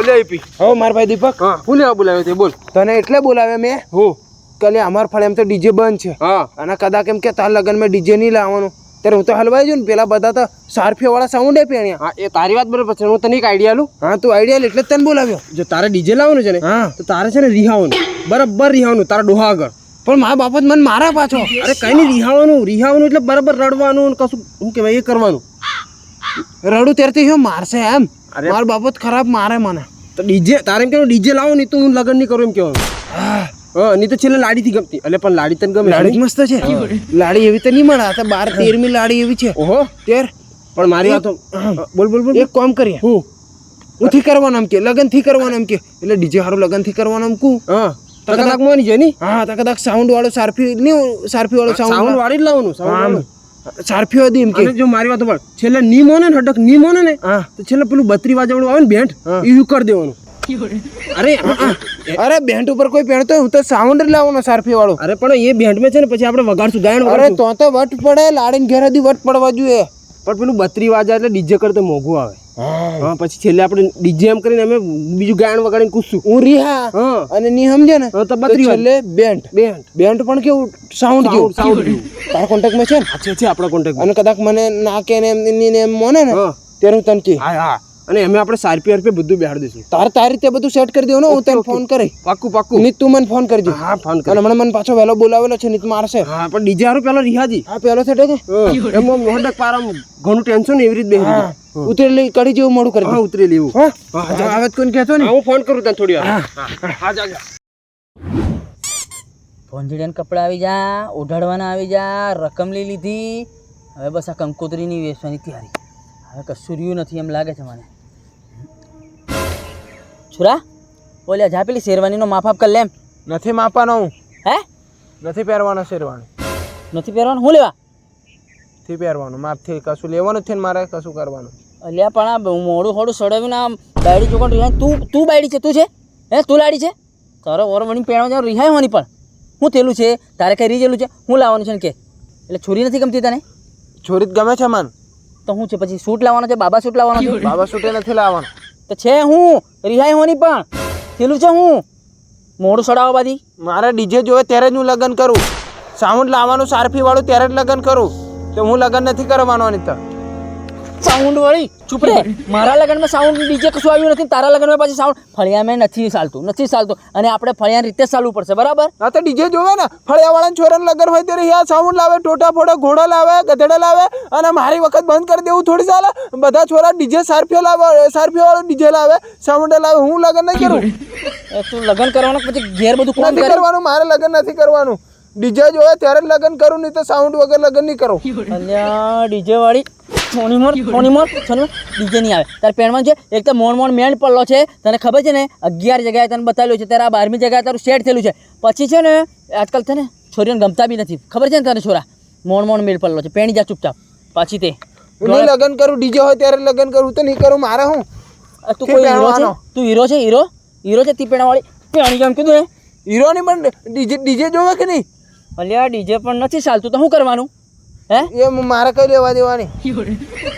કલ્યા આપી હો માર ભાઈ દીપક. હા. હું લેવા બોલાવ્યો તે? બોલ. તને એટલે બોલાવે મેં? હું. કલે અમાર ફળ એમ તો ડીજે બંધ છે. હા. અને કદાચ એમ કે તાર લગન મેં ડીજે નહીં લાવવાનું. ત્યારે હું તો હલવાઈ જઉં ને પેલા બધા તો સારફીઓ વાળા સાઉન્ડે પેણ્યા હા એ તારી વાત બરાબર છે. હું તને એક આઈડિયા લઉં. હા તું આઈડિયા એટલે તને બોલાવ્યો. જો તારે ડીજે લાવવાનું છે ને હા. તો તારે છે ને રિહાવાનું. બરાબર રિહાવાનું તારા ડોહા આગળ. પણ મારા બાપત મને મારા પાછો. અરે કઈ નહીં રિહાવાનું રિહાવાનું એટલે બરાબર રડવાનું કશું શું કહેવાય એ કરવાનું. રડું ત્યારથી શું મારશે એમ? અરે. માર બાબત ખરાબ મારે મને. તો ડીજે તારે એમ કહેવાનું ડીજે લાવો નહીં તો હું લગન નહીં કરું એમ હા. નહીં તો છેલ્લે લાડીથી ગમતી. એટલે પણ લાડી તને ગમે લાડી મસ્ત છે. લાડી એવી તો નહીં મળે. આ તો બાર તેરમી લાડી એવી છે. ઓહો. તેર. પણ મારી વાત તો- બોલ બોલ બોલ એક કામ કરીએ. હું? ઉથી કરવાનું એમ કે લગનથી કરવાનું એમ કે. એટલે ડીજે હારું લગનથી કરવાનું એમ કું હા. તકદાક મોની છે ની હા તકદાક સાઉન્ડ વાળો સારફી નહીં સારફી વાળો સાઉન્ડ સાઉન્ડ વાળી. જ લાવવાનું sound સારફી હતી એમ કે. જો મારી વાત પણ છેલ્લે ની મોને ને હડકની મોને ને હા. તો છેલ્લે પેલું બત્રી વાજાવાળું આવે ને બેન્ટ એ કરી દેવાનું. અરે. અરે બેન્ટ ઉપર કોઈ પહેરતો હોય, હું તો સાઉન્ડ લાવવાનો સારફી વાળો. અરે પણ એ બેન્ટમાં છે ને પછી આપણે વગાડશું ગાયણ અરે તો તો વટ પડે લાડીને ઘેર વટ પડવા જોઈએ. પણ પેલું બત્રી વાજા એટલે ડીજે કરતો મોંઘું આવે. હા. પછી છેલ્લે આપણે ડીજે એમ કરીને અમે બીજું ગાયણ વગાડીને કૂદશું. હું રિહા હા. અને ની સમજે ને તો બત્રી છેલ્લે બેન્ટ. બેન્ટ. બેન્ટ પણ કેવું સાઉન્ડ કેવું સાઉન્ડ જેવું. તારા કોન્ટેક્ટમાં છે ને? છે છે આપણા કોન્ટેક્ટ અને કદાચ મને નાકે ને એમ ની ને એમ મોને ને ત્યારે હું તને હા હા. અને અમે આપણે સારપી આરપી બધું બેહાડી દઈશું. તારે તારી રીતે બધું સેટ કરી દેવું ને હું તને ફોન કરી. પાક્કું પાક્કું નીત તું મને ફોન કરજો. હા ફોન કર. હમણાં મને પાછો વહેલો બોલાવેલો છે નીત મારશે. હા પણ ડીજે હારું પેલો રિહાજી. હા પેલો સેટ છે એમ આમ પારમ ઘણું ટેન્શન એવી રીતે બેહી હા ઉતરેલી કડી જેવું મોડું કરી હા ઉતરી લેવું હા તો કોઈને કહેતો ને હું ફોન કરું તને થોડી વાર. હા. જા જા ભોંજડીયાના કપડાં આવી જા ઓઢાડવાના આવી જા રકમ લઈ લીધી. હવે બસ આ કંકોત્રીની વેચવાની તૈયારી. હવે કશું રહ્યું નથી એમ લાગે છે મને. છુરા? બોલ્યા જા પેલી શેરવાનીનો માફ આપ કર લેમ નથી માપવાનો હું. હે? નથી પહેરવાનો શેરવાની. નથી પહેરવાનું? હું લેવા? નથી પહેરવાનું. માપથી કશું લેવાનું છે ને મારે કશું કરવાનું. અલ્યા પણ આ મોડું હોડું સડાવીને આમ બાયડી ચોકડ રિહાય તું તું બાયડી છે? તું છે? હે તું લાડી છે? તારો ઓર વણી પહેરવા જાવ રિહાય હોવાની પણ. હું તેલું છે? તારે કઈ રીજેલું છે? હું લાવવાનું છે ને કે? એટલે છોરી નથી ગમતી તને? છોરી જ ગમે છે મન. તો હું છે? પછી સૂટ લાવવાનો છે? બાબા સૂટ લાવવાનો છે? બાબા સૂટે નથી લાવવાનો. તો છે હું, રિહાઈ હોની પણ. પેલું છે હું. મોડું સડાવો બાદી મારે ડીજે જોવે ત્યારે જ હું લગ્ન કરું. સાઉન્ડ લાવવાનું સારફી વાળું ત્યારે જ લગ્ન કરું. તો હું લગ્ન નથી કરવાનો અનિતા સાઉન્ડ વાળી? ચૂપ રે. મારા લગ્નમાં સાઉન્ડ ડીજે કશું આવ્યું નથી તારા લગ્નમાં પાછી સાઉન્ડ ફળિયા મેં નથી ચાલતું નથી ચાલતું. અને આપણે ફળિયા રીતે ચાલવું પડશે બરાબર? હા તો ડીજે જોવે ને. ફળિયાવાળાના છોરાનું લગન હોય ત્યારે યા સાઉન્ડ લાવે ટોટા ફોટા ઘોડા લાવે ગધેડા લાવે. અને મારી વખત બંધ કરી દેવું થોડી ચાલે. બધા છોરા ડીજે સારફિયો લાવે સારફિયો વાળો ડીજે લાવે. સાઉન્ડ લાવે. હું લગ્ન નહીં કરું? તું લગ્ન કરવાનું પછી ઘેર બધું કોણ કરવાનું મારે લગ્ન નથી કરવાનું. ડીજે જોવે ત્યારે જ લગ્ન કરું નહીં તો સાઉન્ડ વગર લગ્ન નહીં કરું. અલ્યા ડીજે વાળી. સોની મોર છોની મોર છોની મોર ડીજે નહીં આવે. તારે પેણમાં છે એક તો મોણ મોણ મેણ પડલો છે તને ખબર છે ને અગિયાર જગ્યાએ તને બતાવેલું છે ત્યારે આ બારમી જગ્યાએ તારું સેટ થયેલું છે. પછી છે ને આજકાલ છે ને છોરીઓને ગમતા બી નથી. ખબર છે ને તને છોરા? મોણ મોણ મેળ પડલો છે. પેણી જા ચૂપચાપ. પાછી તે. હું નહીં લગ્ન કરું ડીજે હોય ત્યારે લગ્ન કરું તો નહીં કરું મારે હું? તું કોઈ હીરો છે? તું હીરો છે? હીરો? હીરો છે તી પેણાવાળી? પેણી કેમ કીધું ને હીરોની પણ ડીજે ડીજે જોવે કે નહીં? અલ્યા ડીજે પણ નથી ચાલતું તો શું કરવાનું? હે? એ મારે કઈ લેવા દેવાની?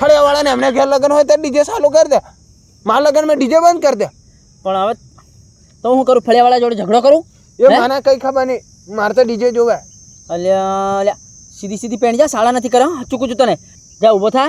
ફળિયાવાળાને એમને ઘેર લગ્ન હોય તો ડીજે ચાલુ કરી દે. મારા લગ્નમાં ડીજે બંધ કરી દે. પણ હવે તો હું કરું? ફળિયાવાળા જોડે ઝઘડો કરું? એ મને કઈ ખબર નહીં. મારે તો ડીજે જોવે. અલ્યા અલ્યા સીધી સીધી પેણી જા શાળા નથી કરે હા ચૂકું છું તને. જા ઊભો થા.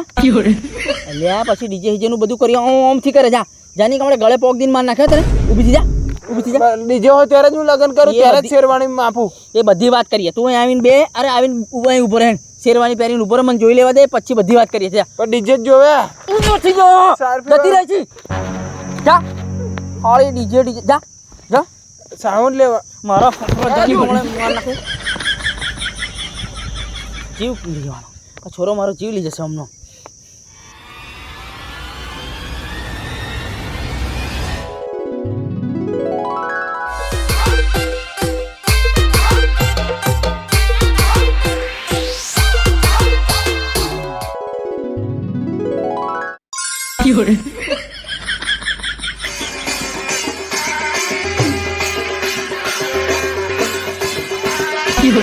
અલ્યા પછી ડીજે હિજેનું બધું કરી ઓમ ઓમથી કરે. જા. જાની કે ગળે પોક દિન માર નાખ્યો તને. ઊભી થઈ જા ઊભી થઈ જા. ડીજે હોય ત્યારે જ હું લગ્ન કરું ત્યારે જ શેરવાણી માપું એ બધી વાત કરીએ. તું અહીં આવીને બે અરે આવીને ઊભો અહીં ઊભો રહે. શેરવાની પહેરીને ઉપર મને જોઈ લેવા દે પછી બધી વાત કરીએ છીએ. પણ ડીજે જોવે. હું નથી જો જતી રહી છી જા. હાળી ડીજે ડીજે. જા. જા. સાઉન્ડ લેવા. મારા જીવ આ છોરો મારો જીવ લઈ જશે હમણાં.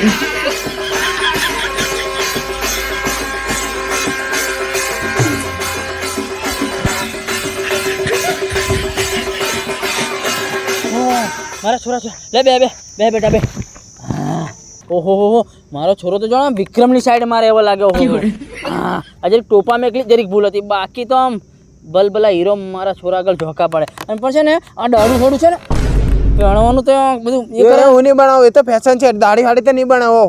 મારા છોરા છો. લે બે બે બે બેટા બે. ઓહો હો મારો છોરો તો જાણો વિક્રમની સાઈડ મારે એવો લાગ્યો હો. હા ટોપા મેં એકલી જરીક ભૂલ હતી. બાકી તો આમ બલબલા હીરો મારા છોરા આગળ ઝોકા પડે. અને પણ છે ને આ દારૂ થોડું છે ને પહેણવાનું તો બધું એ કરે. હું નહીં બનાવું એ તો ફેશન છે દાઢી હાડી તો નહીં બનાવો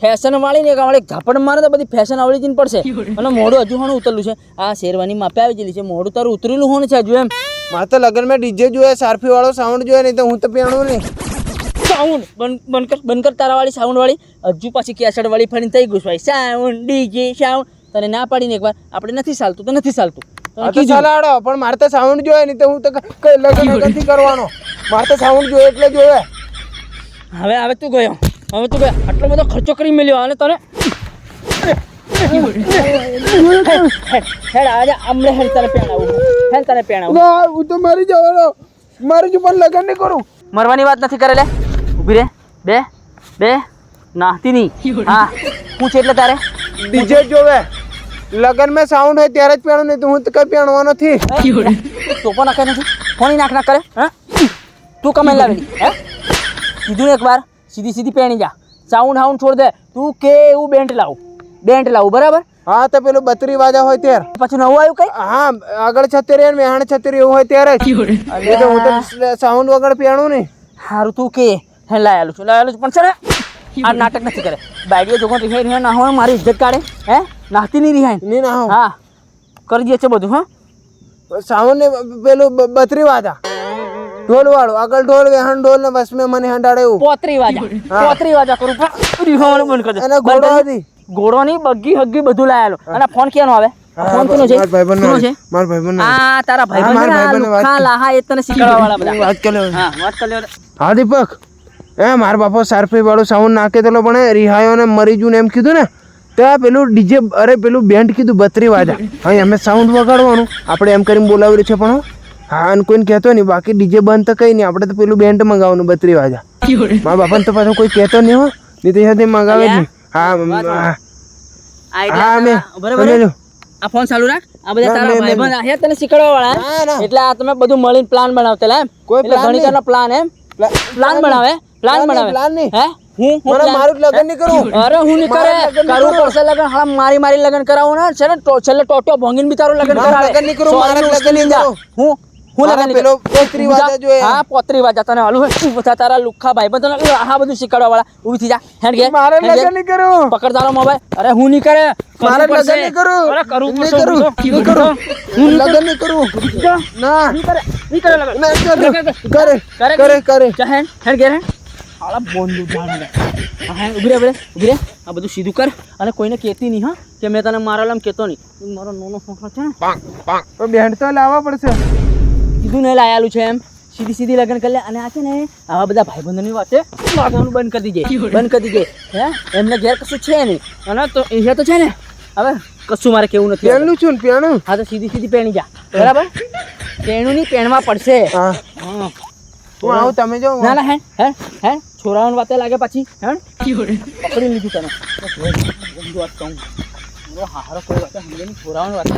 ફેશન વાળી ને એક ઝાપડ મારે તો બધી ફેશન આવડી જઈને પડશે. અને મોઢું હજુ હણું ઉતરેલું છે. આ શેરવાની માપે આવી ગયેલી છે. મોઢું તારું ઉતરેલું હોણ છે હજુ એમ. મારે તો લગ્નમાં ડીજે જોઈએ સારફી વાળો સાઉન્ડ જોઈએ નહીં તો હું તો પીણું નહીં. સાઉન્ડ બન બનકર બનકર તારાવાળી સાઉન્ડ વાળી. હજુ પાછી કેસેટ વાળી ફરીને થઈ ગયું ભાઈ. સાઉન્ડ ડીજે સાઉન્ડ તને ના પાડીને એકવાર. આપણે નથી ચાલતું તો નથી ચાલતું. ચલાડો પણ મારે તો સાઉન્ડ જોઈએ નહીં તો હું તો કઈ લગ્ન નથી કરવાનો. મારે તો સાઉન્ડ જોઈએ એટલે જોવે હવે હવે તું ગયો. હવે તું ગયો. આટલો બધો ખર્ચો કરી મળ્યો અને તને. હેડ, આજે હમણે હેડ તને પહેણાવું. હેડ તને પહેણાવું. ના હું તો મરી જવાનો. મારી જ પણ લગ્ન નહીં કરું. મરવાની વાત નથી કરે લે ઊભી રે. બે બે. નાહતી નહીં હા. પૂછે એટલે તારે. ડીજે જોવે. લગ્નમાં સાઉન્ડ હોય ત્યારે જ પહેણું નહીં તો હું તો કઈ પહેણવા નથી. ટોપો નાખે નથી ફોની નાખ ના કરે હા? તું કમાઈ લાવેલી હે? કીધું ને એકવાર સીધી સીધી પહેણી જા. સાઉન્ડ હાઉન્ડ છોડ દે. તું કે એવું બેન્ટ લાવ. બેન્ટ લાવું બરાબર? હા તો પેલું બત્રી વાજા હોય ત્યારે. પછી નવું આવ્યું કઈ? હા આગળ છત્તરી અને મેહાણ છત્તરી એવું હોય ત્યારે જ. એ તો હું તો સાઉન્ડ વગર પહેણું નહીં. સારું તું કે. હે લાયેલું છું લાયેલું છું. પણ છે ને આ નાટક નથી કરે. બાઈડીએ જોગો રિહાઈ રિહાઈ ના હોય મારી ઇજ્જત કાઢે હે? નાહતી નહીં રિહાઈ. નહીં ના હું. કરી દે છે બધું હા. સાઉન્ડ પેલું બત્રી વાદા. ઢોલ વાળો આગળ ઢોલ વેહણ ઢોલ ને બસ મેં મને હંડાડે એવું. પોતરી વાજા પોતરી વાજા કરું પણ રિહાવાનું બંધ કરી અને ઘોડો હતી. ઘોડો ની બગ્ગી હગ્ગી બધું લાયેલો અને ફોન ક્યાંનો આવે? ફોન કોનો છે? કોનો છે? મારા ભાઈબંધનો આ તારા ભાઈબંધ ભાઈબંધને લુખા લાહા એ તને શીખવાડવા વાળા બધા. વાત કરે હા વાત કરી હા દીપક. એ મારા બાપા સારફીવાળું સાઉન્ડ નાખે તો પણ રિહાયો ને મરી જુ ને એમ કીધું ને ત્યાં પેલું ડીજે અરે પેલું બેન્ડ કીધું બત્રી વાજા. હા અમે સાઉન્ડ વગાડવાનું. આપણે એમ કરીને બોલાવી છે પણ હા. અને કોઈને કહેતો નહીં બાકી ડીજે બંધ તો કઈ નહીં આપણે તો પેલું બેન્ડ મંગાવવાનું બત્રી વાજા. મારા બાપાને તો પાછું કોઈ કહેતો નહીં હો નહીં તો સાથે મંગાવે જ નહીં. હા હા. હા બરાબર? આ ફોન ચાલુ રાખ. આ બધા તારા મેં- મેં- ભાઈબંધ આયા તને શીખવાડવા વાળા. એટલે આ તમે બધું મળીને પ્લાન બનાવતેલા એમ. કોઈ plan પ્લાન એમ. પ્લાન બનાવે. પ્લાન બનાવે. પ્લાન નહીં. હે? હું હું મારું જ લગ્ન નહીં કરું. અરે હું નહીં કરે. કરું. પડશે લગ્ન. હાલા મારી મારી લગ્ન કરાવું ને છે ને? છેલ્લે ટોટો ભોંગીને બી તારું લગ્ન કરાવે. લગ્ન નહીં કરું મારા મારે લગ્ન નહીં હું હું મારે લગ્ન પેલો પોત્રી. વાજા જોઈએ. હા પોત્રી વાજા તને હાલું હે. બધા તારા લુખ્ખા ભાઈ બંધ આ બધું શીખવાડવા વાળા ઊભી થઈ જા. હેડ ગે મારે લગ્ન નહીં કરું. પકડ તારો મોબાઈલ. અરે હું નહીં કરે. મારે. લગ્ન નહીં કરું. અરે કરું નહીં કરું. નહીં થા. હું લગ્ન નહીં કરું. ના. નહીં કરે. નહીં કરે લગ્ન. કરે કરે, કરે. કરે હેડ. હેડ ગે જા હાલા બોંદુ જાણે હા ઊભી રહે ઊભી રહે આ બધું સીધું કર. અને કોઈને કહેતી નહીં હા કે મેં તને મારા લામ કહેતો નહીં. મારો નાનો છોકરો છે ને. તો બેન્ડ તો લાવવા પડશે. કીધું ને લાયેલું છે એમ. સીધી સીધી લગ્ન કરી લે. અને આ છે ને આવા બધા ભાઈબંધોની વાતે લાગવાનું બંધ કરી દીજે. બંધ કરી દીજે. હે? એમને ઘેર કશું છે નહીં. અને તો એ તો છે ને હવે કશું મારે કેવું નથી પેણું છું ને પેણું. હા તો સીધી સીધી પેણી જા. બરાબર? પેણું ની પેણમાં પડશે. હા. હા. હું આવું તમે જો ના ના હે હે હે? છોરાઓની વાતે લાગે પછી હેણ પકડી લીધું તને ગંદુ વાત કહું મારો હારો કોઈ વાતે સમજે છોરાઓની વાતે